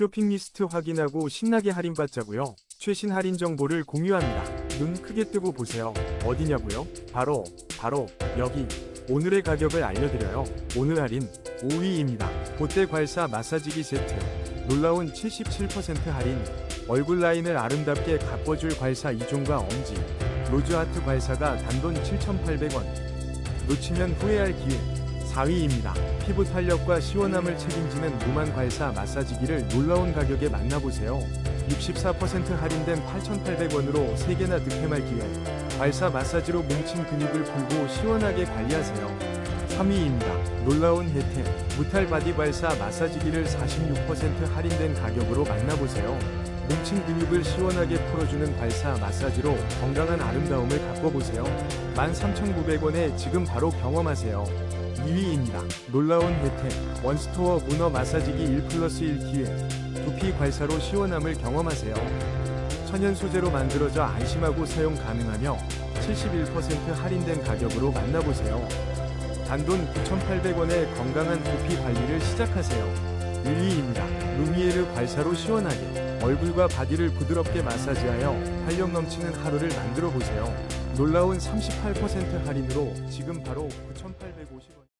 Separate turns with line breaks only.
쇼핑 리스트 확인하고 신나게 할인받자고요. 최신 할인 정보를 공유합니다. 눈 크게 뜨고 보세요. 어디냐고요? 바로 바로 여기. 오늘의 가격을 알려드려요. 오늘 할인 5위입니다. 보때 괄사 마사지기 세트. 놀라운 77% 할인. 얼굴 라인을 아름답게 가꿔줄 괄사 2종과 엄지. 로즈아트 괄사가 단돈 7,800원. 놓치면 후회할 기회. 4위입니다. 피부 탄력과 시원함을 책임지는 무만 괄사 마사지기를 놀라운 가격에 만나보세요. 64% 할인된 8,800원으로 3개나 득템할 기회. 괄사 마사지로 뭉친 근육을 풀고 시원하게 관리하세요. 3위입니다. 놀라운 혜택. 무탈 바디 괄사 마사지기를 46% 할인된 가격으로 만나보세요. 뭉친 근육을 시원하게 풀어주는 괄사 마사지로 건강한 아름다움을 가꿔보세요. 13,900원에 지금 바로 경험하세요. 2위입니다. 놀라운 혜택. 원스토어 문어 마사지기 1 플러스 1 기회. 두피 괄사로 시원함을 경험하세요. 천연 소재로 만들어져 안심하고 사용 가능하며 71% 할인된 가격으로 만나보세요. 단돈 9,800원에 건강한 두피 관리를 시작하세요. 1위입니다. 루미에르 괄사로 시원하게 얼굴과 바디를 부드럽게 마사지하여 활력 넘치는 하루를 만들어 보세요. 놀라운 38% 할인으로 지금 바로 9,850원.